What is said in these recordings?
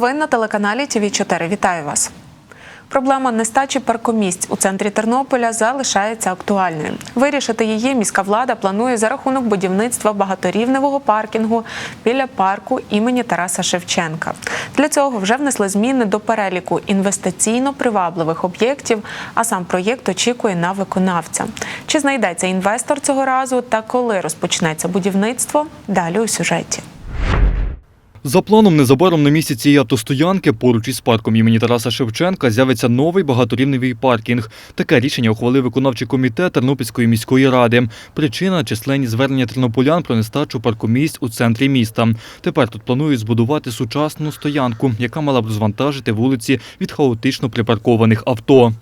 новин на телеканалі ТВ 4 Вітаю вас. Проблема нестачі паркомісць у центрі Тернополя залишається актуальною. Вирішити її міська влада планує за рахунок будівництва багаторівневого паркінгу біля парку імені Тараса Шевченка. Для цього вже внесли зміни до переліку інвестиційно привабливих об'єктів, а сам проєкт очікує на виконавця. Чи знайдеться інвестор цього разу та коли розпочнеться будівництво? Далі у сюжеті. За планом, незабаром на місці цієї автостоянки поруч із парком імені Тараса Шевченка з'явиться новий багаторівневий паркінг. Таке рішення ухвалив виконавчий комітет Тернопільської міської ради. Причина численні звернення тернополян про нестачу паркомісць у центрі міста. Тепер тут планують збудувати сучасну стоянку, яка мала б розвантажити вулиці від хаотично припаркованих авто.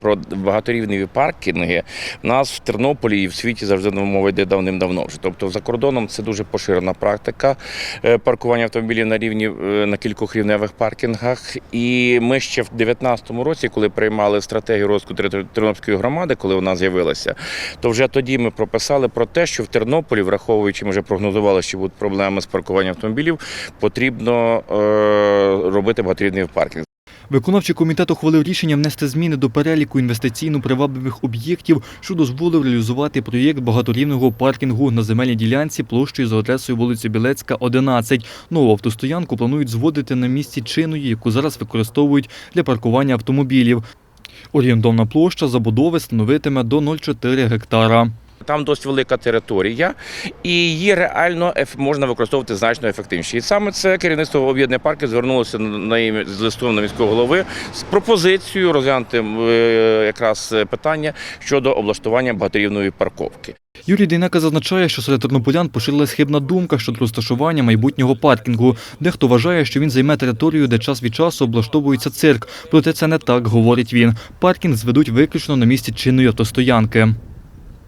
Про багаторівневі паркінги в нас в Тернополі і в світі завжди мова йде давним-давно вже. Тобто за кордоном це дуже поширена практика е, паркування автомобілів на рівні е, на кількох рівневих паркінгах. І ми ще в 2019 році, коли приймали стратегію розвитку Тернопільської громади, коли вона з'явилася, то вже тоді ми прописали про те, що в Тернополі, враховуючи, ми вже прогнозували, що будуть проблеми з паркуванням автомобілів, потрібно е, робити багаторівневий паркінг. Виконавчий комітет ухвалив рішення внести зміни до переліку інвестиційно привабливих об'єктів, що дозволив реалізувати проєкт багаторівного паркінгу на земельній ділянці площею за адресою вулиця Білецька, 11. Нову автостоянку планують зводити на місці чинної, яку зараз використовують для паркування автомобілів. Орієнтовна площа забудови становитиме до 0,4 гектара. Там досить велика територія, і її реально можна використовувати значно ефективніше. І саме це керівництво об'єднання парків звернулося на ім'я з листом на міського голови з пропозицією розглянути е, якраз питання щодо облаштування багаторівної парковки. Юрій Дейнека зазначає, що серед тернополян поширилась хибна думка щодо розташування майбутнього паркінгу. Дехто вважає, що він займе територію, де час від часу облаштовується цирк. Проте це не так, говорить він. Паркінг зведуть виключно на місці чинної автостоянки.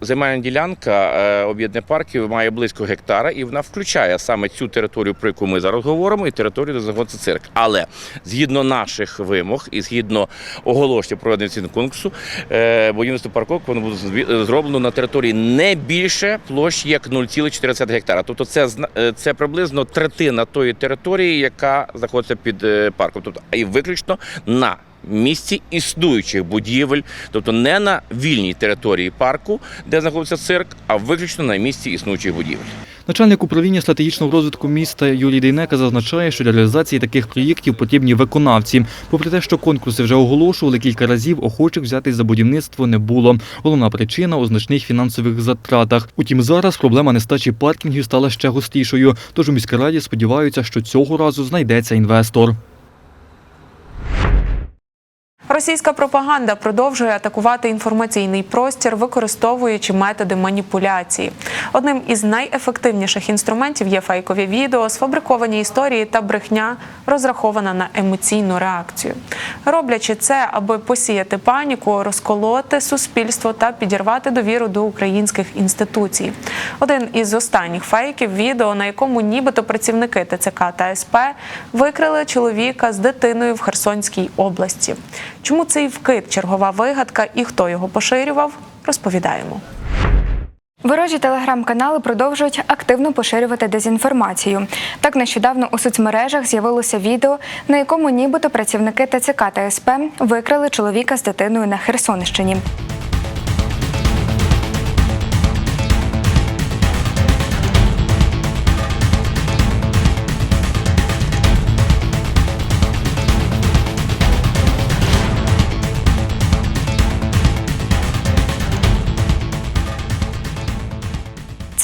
Земельна ділянка е, об'єднання парків має близько гектара, і вона включає саме цю територію, про яку ми зараз говоримо, і територію, де знаходиться цирк. Але згідно наших вимог і згідно оголошення проведення цього конкурсу, е, будівництво парковок воно буде зроблено на території не більше площі як 0,4 гектара. Тобто це е, це приблизно третина тої території, яка знаходиться під е, парком. Тобто і виключно на місці існуючих будівель, тобто не на вільній території парку, де знаходиться цирк, а виключно на місці існуючих будівель. Начальник управління стратегічного розвитку міста Юрій Дейнека зазначає, що для реалізації таких проєктів потрібні виконавці. Попри те, що конкурси вже оголошували кілька разів, охочих взятись за будівництво не було. Головна причина у значних фінансових затратах. Утім, зараз проблема нестачі паркінгів стала ще гострішою. Тож у міській раді сподіваються, що цього разу знайдеться інвестор. Російська пропаганда продовжує атакувати інформаційний простір, використовуючи методи маніпуляції. Одним із найефективніших інструментів є фейкові відео, сфабриковані історії та брехня, розрахована на емоційну реакцію. Роблячи це, аби посіяти паніку, розколоти суспільство та підірвати довіру до українських інституцій. Один із останніх фейків відео, на якому нібито працівники ТЦК та СП викрили чоловіка з дитиною в Херсонській області. Чому цей вкид чергова вигадка і хто його поширював, розповідаємо. Ворожі телеграм-канали продовжують активно поширювати дезінформацію. Так нещодавно у соцмережах з'явилося відео, на якому нібито працівники ТЦК та СП викрали чоловіка з дитиною на Херсонщині.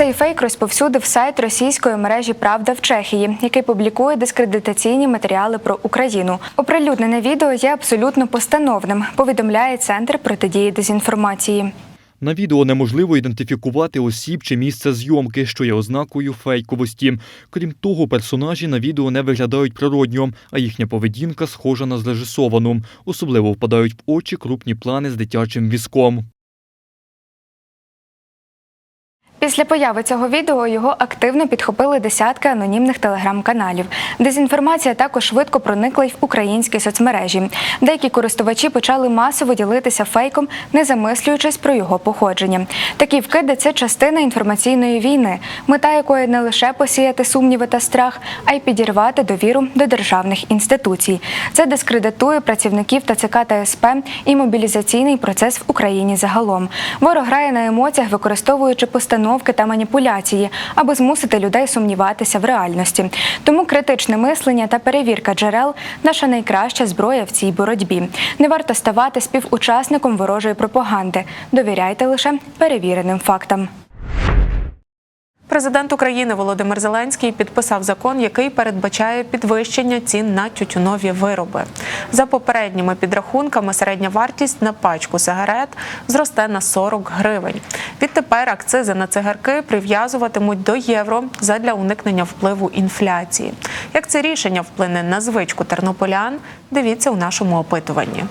Цей фейк розповсюдив сайт російської мережі Правда в Чехії, який публікує дискредитаційні матеріали про Україну. Оприлюднене відео є абсолютно постановним. Повідомляє центр протидії дезінформації. На відео неможливо ідентифікувати осіб чи місце зйомки, що є ознакою фейковості. Крім того, персонажі на відео не виглядають природньо, а їхня поведінка схожа на зрежисовану. Особливо впадають в очі крупні плани з дитячим візком. Після появи цього відео його активно підхопили десятки анонімних телеграм-каналів. Дезінформація також швидко проникла й в українські соцмережі. Деякі користувачі почали масово ділитися фейком, не замислюючись про його походження. Такі вкиди це частина інформаційної війни, мета якої не лише посіяти сумніви та страх, а й підірвати довіру до державних інституцій. Це дискредитує працівників ТЦК та СП і мобілізаційний процес в Україні загалом. Ворог грає на емоціях, використовуючи постановки та маніпуляції, аби змусити людей сумніватися в реальності. Тому критичне мислення та перевірка джерел наша найкраща зброя в цій боротьбі. Не варто ставати співучасником ворожої пропаганди. Довіряйте лише перевіреним фактам. Президент України Володимир Зеленський підписав закон, який передбачає підвищення цін на тютюнові вироби. За попередніми підрахунками, середня вартість на пачку сигарет зросте на 40 гривень. Відтепер акцизи на цигарки прив'язуватимуть до євро задля уникнення впливу інфляції. Як це рішення вплине на звичку тернополян? Дивіться у нашому опитуванні.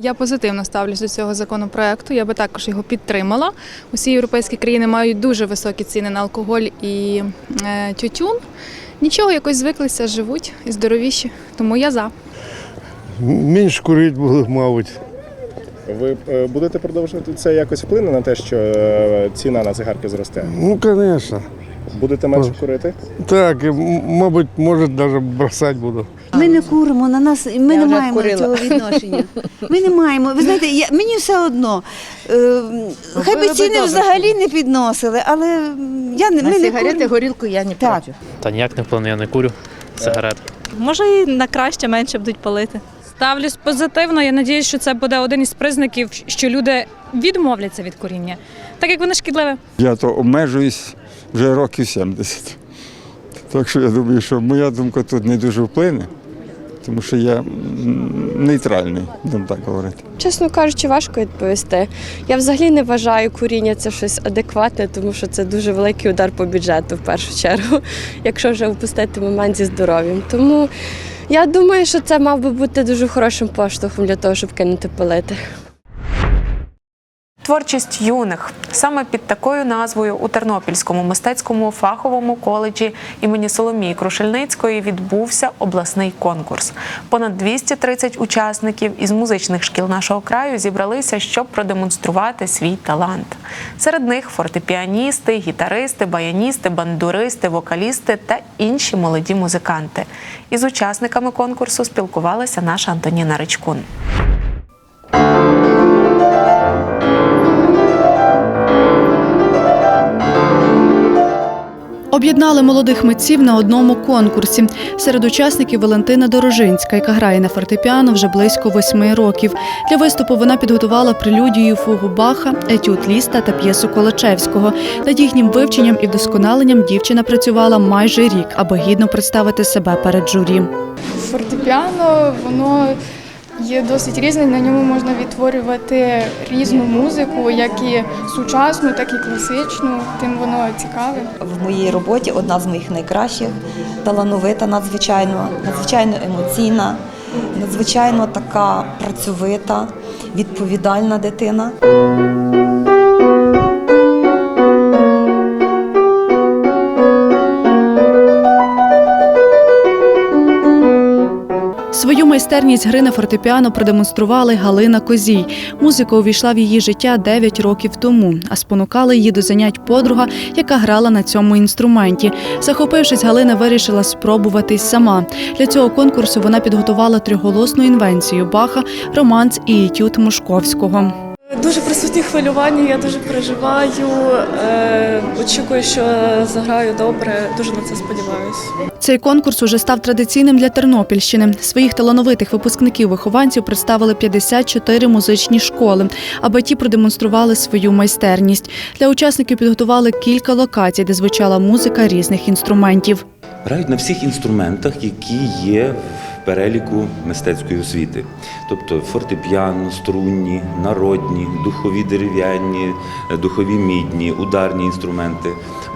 Я позитивно ставлюсь до цього законопроекту. Я би також його підтримала. Усі європейські країни мають дуже високі ціни на алкоголь і е, тютюн. Нічого, якось звиклися, живуть і здоровіші. Тому я за. Менш курить були, мабуть. Ви е, будете продовжувати це якось вплине на те, що е, ціна на цигарки зросте? Ну, звісно. Будете менше курити? Так, мабуть, може, навіть бросати буду. Ми не куримо, на нас ми не маємо цього відношення. Ми не маємо. Ви знаєте, я, мені все одно. Е, хай би ціни взагалі не підносили, але я не На ми не сигарети, куримо. горілку я не Так. проти. Та ніяк не вплине, я не курю сигарет. Може, і на краще менше будуть палити. Ставлюсь позитивно. Я надіюсь, що це буде один із признаків, що люди відмовляться від куріння, так як воно шкідливе. Я то обмежуюсь вже років 70. Так що я думаю, що моя думка тут не дуже вплине, тому що я нейтральний, будемо так говорити. Чесно кажучи, важко відповісти. Я взагалі не вважаю куріння це щось адекватне, тому що це дуже великий удар по бюджету в першу чергу, якщо вже впустити момент зі здоров'ям. Тому я думаю, що це мав би бути дуже хорошим поштовхом для того, щоб кинути палити. Творчість юних саме під такою назвою у Тернопільському мистецькому фаховому коледжі імені Соломії Крушельницької відбувся обласний конкурс. Понад 230 учасників із музичних шкіл нашого краю зібралися, щоб продемонструвати свій талант. Серед них фортепіаністи, гітаристи, баяністи, бандуристи, вокалісти та інші молоді музиканти. Із учасниками конкурсу спілкувалася наша Антоніна Ричкун. Об'єднали молодих митців на одному конкурсі. Серед учасників Валентина Дорожинська, яка грає на фортепіано вже близько восьми років. Для виступу вона підготувала прелюдію фугу Баха, етюд Ліста та п'єсу Колачевського. Над їхнім вивченням і вдосконаленням дівчина працювала майже рік, аби гідно представити себе перед журі. Фортепіано воно є досить різний. На ньому можна відтворювати різну музику, як і сучасну, так і класичну. Тим воно цікаве. В моїй роботі одна з моїх найкращих, талановита, надзвичайно, надзвичайно емоційна, надзвичайно така працьовита, відповідальна дитина. Свою майстерність гри на фортепіано продемонстрували Галина Козій. Музика увійшла в її життя 9 років тому, а спонукала її до занять подруга, яка грала на цьому інструменті. Захопившись, Галина вирішила спробуватись сама. Для цього конкурсу вона підготувала трьохголосну інвенцію Баха, романс і етюд Мушковського. Дуже присутні хвилювання, я дуже переживаю. Е, очікую, що заграю добре. Дуже на це сподіваюся. Цей конкурс уже став традиційним для Тернопільщини. Своїх талановитих випускників-вихованців представили 54 музичні школи, аби ті продемонстрували свою майстерність. Для учасників підготували кілька локацій, де звучала музика різних інструментів. Грають на всіх інструментах, які є в переліку мистецької освіти, тобто фортепіано, струнні, народні, духові дерев'яні, духові мідні, ударні інструменти,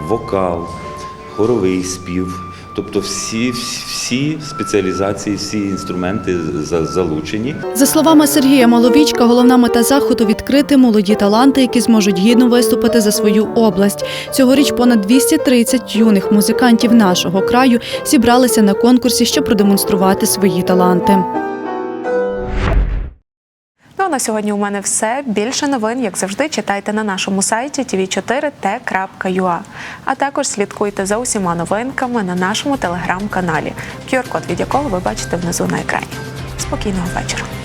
вокал, хоровий спів, Тобто всі, всі, спеціалізації, всі інструменти за- залучені. За словами Сергія Маловічка, головна мета заходу відкрити молоді таланти, які зможуть гідно виступити за свою область. Цьогоріч понад 230 юних музикантів нашого краю зібралися на конкурсі, щоб продемонструвати свої таланти. На сьогодні у мене все. Більше новин, як завжди, читайте на нашому сайті tv4t.ua. А також слідкуйте за усіма новинками на нашому телеграм-каналі, QR-код від якого ви бачите внизу на екрані. Спокійного вечора.